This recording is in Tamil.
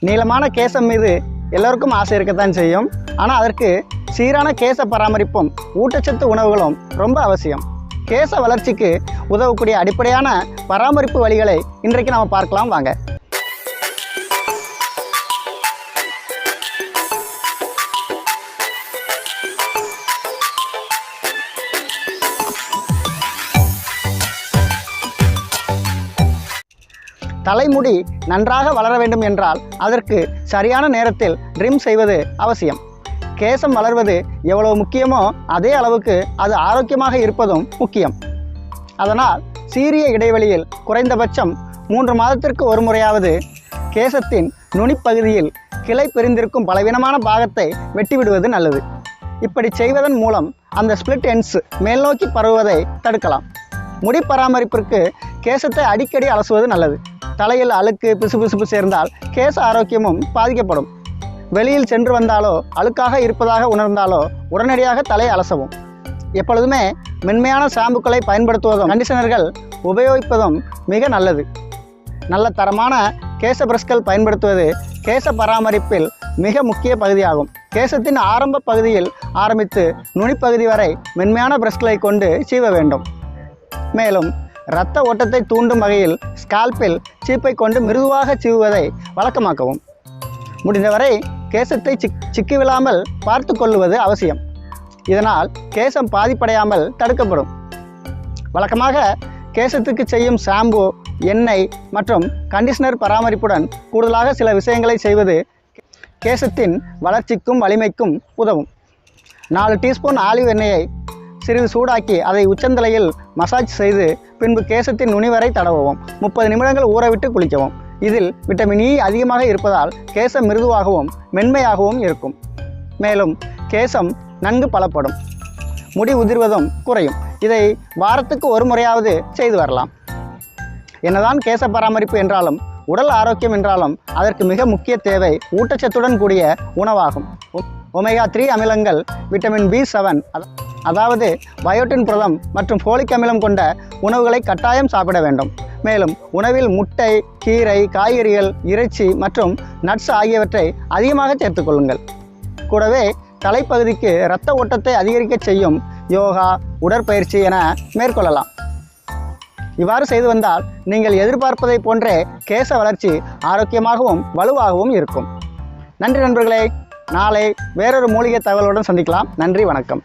நீளமான கேசம் மீது எல்லோருக்கும் ஆசை இருக்கத்தான் செய்யும். ஆனால் அதற்கு சீரான கேச பராமரிப்பும் ஊட்டச்சத்து உணவுகளும் ரொம்ப அவசியம். கேச வளர்ச்சிக்கு உதவக்கூடிய அடிப்படையான பராமரிப்பு வழிகளை இன்றைக்கு நம்ம பார்க்கலாம் வாங்க. தலைமுடி நன்றாக வளர வேண்டும் என்றால் அதற்கு சரியான நேரத்தில் ட்ரிம் செய்வது அவசியம். கேசம் வளர்வது எவ்வளவு முக்கியமோ அதே அளவுக்கு அது ஆரோக்கியமாக இருப்பதும் முக்கியம். அதனால் சீரிய இடைவெளியில் குறைந்தபட்சம் மூன்று மாதத்திற்கு ஒரு முறையாவது கேசத்தின் நுனிப்பகுதியில் கிளை பிரிந்திருக்கும் பலவீனமான பாகத்தை வெட்டிவிடுவது நல்லது. இப்படி செய்வதன் மூலம் அந்த ஸ்பிளிட் எண்ட்ஸ் மேல்நோக்கி பரவுவதை தடுக்கலாம். முடி பராமரிப்பிற்கு கேசத்தை அடிக்கடி அலசுவது நல்லது. தலையில் அழுக்கு பிசுபிசுப்பு சேர்ந்தால் கேச ஆரோக்கியமும் பாதிக்கப்படும். வெளியில் சென்று வந்தாலோ அழுக்காக இருப்பதாக உணர்ந்தாலோ உடனடியாக தலை அலசவும். எப்பொழுதுமே மென்மையான ஷாம்புக்களை பயன்படுத்துவதும் கண்டிஷனர்கள் உபயோகிப்பதும் மிக நல்லது. நல்ல தரமான கேச பிரஷ்கள் பயன்படுத்துவது கேச பராமரிப்பில் மிக முக்கிய பகுதியாகும். கேசத்தின் ஆரம்ப பகுதியில் ஆரம்பித்து நுனிப்பகுதி வரை மென்மையான பிரஷ்களை கொண்டு சீவ வேண்டும். மேலும் இரத்த ஓட்டத்தை தூண்டும் வகையில் ஸ்கால்பில் சீப்பை கொண்டு மிருதுவாக சீவுவதை வழக்கமாக்கவும். முடிந்தவரை கேசத்தை சிக் சிக்கி விழாமல் பார்த்து கொள்ளுவது அவசியம். இதனால் கேசம் பாதிப்படையாமல் தடுக்கப்படும். வழக்கமாக கேசத்துக்கு செய்யும் ஷாம்பு எண்ணெய் மற்றும் கண்டிஷனர் பராமரிப்புடன் கூடுதலாக சில விஷயங்களை செய்வது கேசத்தின் வளர்ச்சிக்கும் வலிமைக்கும் உதவும். நாலு டீஸ்பூன் ஆலிவ் எண்ணெயை சிறிது சூடாக்கி அதை உச்சந்தலையில் மசாஜ் செய்து பின்பு கேசத்தின் நுனி வரை தடவவும். முப்பது நிமிடங்கள் ஊறவிட்டு குளிக்கவும். இதில் விட்டமின் இ e அதிகமாக இருப்பதால் கேசம் மிருதுவாகவும் மென்மையாகவும் இருக்கும். மேலும் கேசம் நன்கு பலப்படும். முடி உதிர்வதும் குறையும். இதை வாரத்துக்கு ஒரு முறையாவது செய்து வரலாம். என்னதான் கேச பராமரிப்பு என்றாலும் உடல் ஆரோக்கியம் என்றாலும் அதற்கு மிக முக்கிய தேவை ஊட்டச்சத்துடன் கூடிய உணவாகும். ஒமேகா த்ரீ அமிலங்கள் விட்டமின் பி செவன் அதாவது பயோட்டின் புரதம் மற்றும் ஃபோலிக் அமிலம் கொண்ட உணவுகளை கட்டாயம் சாப்பிட வேண்டும். மேலும் உணவில் முட்டை கீரை காய்கறிகள் இறைச்சி மற்றும் நட்ஸ் ஆகியவற்றை அதிகமாக சேர்த்துக்கொள்ளுங்கள் கூடவே தலைப்பகுதிக்கு இரத்த ஓட்டத்தை அதிகரிக்க செய்யும் யோகா உடற்பயிற்சி என மேற்கொள்ளலாம். இவ்வாறு செய்து வந்தால் நீங்கள் எதிர்பார்ப்பதை போன்றே கேச வளர்ச்சி ஆரோக்கியமாகவும் வலுவாகவும் இருக்கும். நன்றி நண்பர்களே. நாளை வேறொரு மூலிகை தகவலுடன் சந்திக்கலாம். நன்றி வணக்கம்.